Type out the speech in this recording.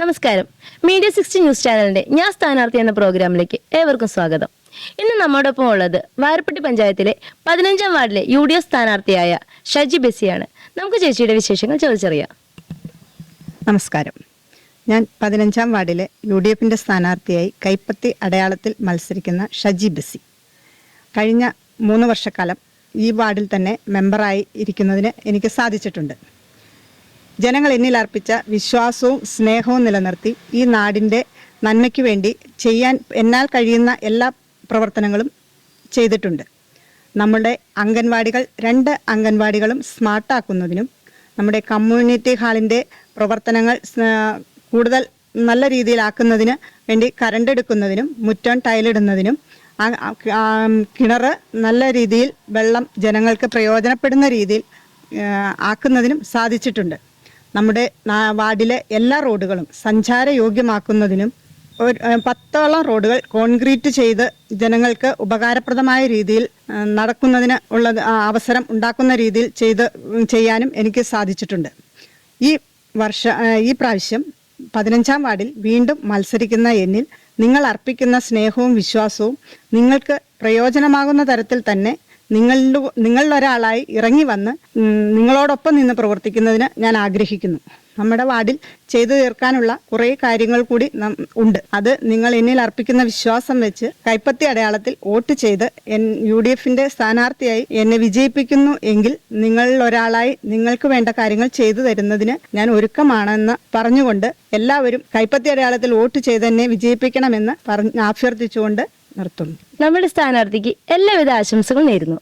നമസ്കാരം. Media sixty news ചാനലിന്റെ ഞാൻ സ്ഥാനാർത്ഥി എന്ന പ്രോഗ്രാമിലേക്ക് ഏവർക്കും സ്വാഗതം. ഇന്ന് നമ്മോടൊപ്പം ഉള്ളത് വാരപ്പെട്ടി പഞ്ചായത്തിലെ പതിനഞ്ചാം വാർഡിലെ യു ഡി എഫ് സ്ഥാനാർത്ഥിയായ ഷജി ബെസിയാണ് നമുക്ക് ചേച്ചിയുടെ വിശേഷങ്ങൾ ചോദിച്ചറിയാം. നമസ്കാരം. ഞാൻ പതിനഞ്ചാം വാർഡിലെ യു ഡി എഫിന്റെ സ്ഥാനാർത്ഥിയായി കൈപ്പത്തി അടയാളത്തിൽ മത്സരിക്കുന്ന ഷജി ബെസി കഴിഞ്ഞ മൂന്ന് വർഷക്കാലം ഈ വാർഡിൽ തന്നെ മെമ്പറായി ഇരിക്കുന്നതിന് എനിക്ക് സാധിച്ചിട്ടുണ്ട്. ജനങ്ങൾ എന്നിൽ അർപ്പിച്ച വിശ്വാസവും സ്നേഹവും നിലനിർത്തി ഈ നാടിന്റെ നന്മയ്ക്ക് വേണ്ടി ചെയ്യാൻ എന്നാൽ കഴിയുന്ന എല്ലാ പ്രവർത്തനങ്ങളും ചെയ്തിട്ടുണ്ട്. നമ്മുടെ അംഗൻവാടികൾ രണ്ട് അംഗൻവാടികളും സ്മാർട്ടാക്കുന്നതിനും നമ്മുടെ കമ്മ്യൂണിറ്റി ഹാളിന്റെ പ്രവർത്തനങ്ങൾ കൂടുതൽ നല്ല രീതിയിലാക്കുന്നതിന് വേണ്ടി കരണ്ട് എടുക്കുന്നതിനും മുറ്റം ടൈലിടുന്നതിനും കിണർ നല്ല രീതിയിൽ വെള്ളം ജനങ്ങൾക്ക് പ്രയോജനപ്പെടുന്ന രീതിയിൽ ആക്കുന്നതിനും സാധിച്ചിട്ടുണ്ട്. നമ്മുടെ വാർഡിലെ എല്ലാ റോഡുകളും സഞ്ചാരയോഗ്യമാക്കുന്നതിനും ഒരു പത്തോളം റോഡുകൾ കോൺക്രീറ്റ് ചെയ്ത് ജനങ്ങൾക്ക് ഉപകാരപ്രദമായ രീതിയിൽ നടക്കുന്നതിന് ഉള്ള അവസരം ഉണ്ടാക്കുന്ന രീതിയിൽ ചെയ്ത് ചെയ്യാനും എനിക്ക് സാധിച്ചിട്ടുണ്ട്. ഈ വർഷ ഈ പ്രാവശ്യം പതിനഞ്ചാം വാർഡിൽ വീണ്ടും മത്സരിക്കുന്ന എന്നിൽ നിങ്ങൾ അർപ്പിക്കുന്ന സ്നേഹവും വിശ്വാസവും നിങ്ങൾക്ക് പ്രയോജനമാകുന്ന തരത്തിൽ തന്നെ നിങ്ങളുടെ നിങ്ങളിലൊരാളായി ഇറങ്ങി വന്ന് നിങ്ങളോടൊപ്പം നിന്ന് പ്രവർത്തിക്കുന്നതിന് ഞാൻ ആഗ്രഹിക്കുന്നു. നമ്മുടെ വാർഡിൽ ചെയ്തു തീർക്കാനുള്ള കുറേ കാര്യങ്ങൾ കൂടി ഉണ്ട്. അത് നിങ്ങൾ എന്നിൽ അർപ്പിക്കുന്ന വിശ്വാസം വെച്ച് കൈപ്പത്തി അടയാളത്തിൽ വോട്ട് ചെയ്ത് എൻ യു ഡി എഫിന്റെ സ്ഥാനാർത്ഥിയായി എന്നെ വിജയിപ്പിക്കുന്നു എങ്കിൽ നിങ്ങളിൽ ഒരാളായി നിങ്ങൾക്ക് വേണ്ട കാര്യങ്ങൾ ചെയ്തു തരുന്നതിന് ഞാൻ ഒരുക്കമാണെന്ന് പറഞ്ഞുകൊണ്ട് എല്ലാവരും കൈപ്പത്തി അടയാളത്തിൽ വോട്ട് ചെയ്ത് എന്നെ വിജയിപ്പിക്കണമെന്ന് പറഞ്ഞ് അഭ്യർത്ഥിച്ചുകൊണ്ട് നിർത്തുന്നു നമ്മുടെ സ്ഥാനാർത്ഥിക്ക് എല്ലാവിധ ആശംസകളും നേരുന്നു.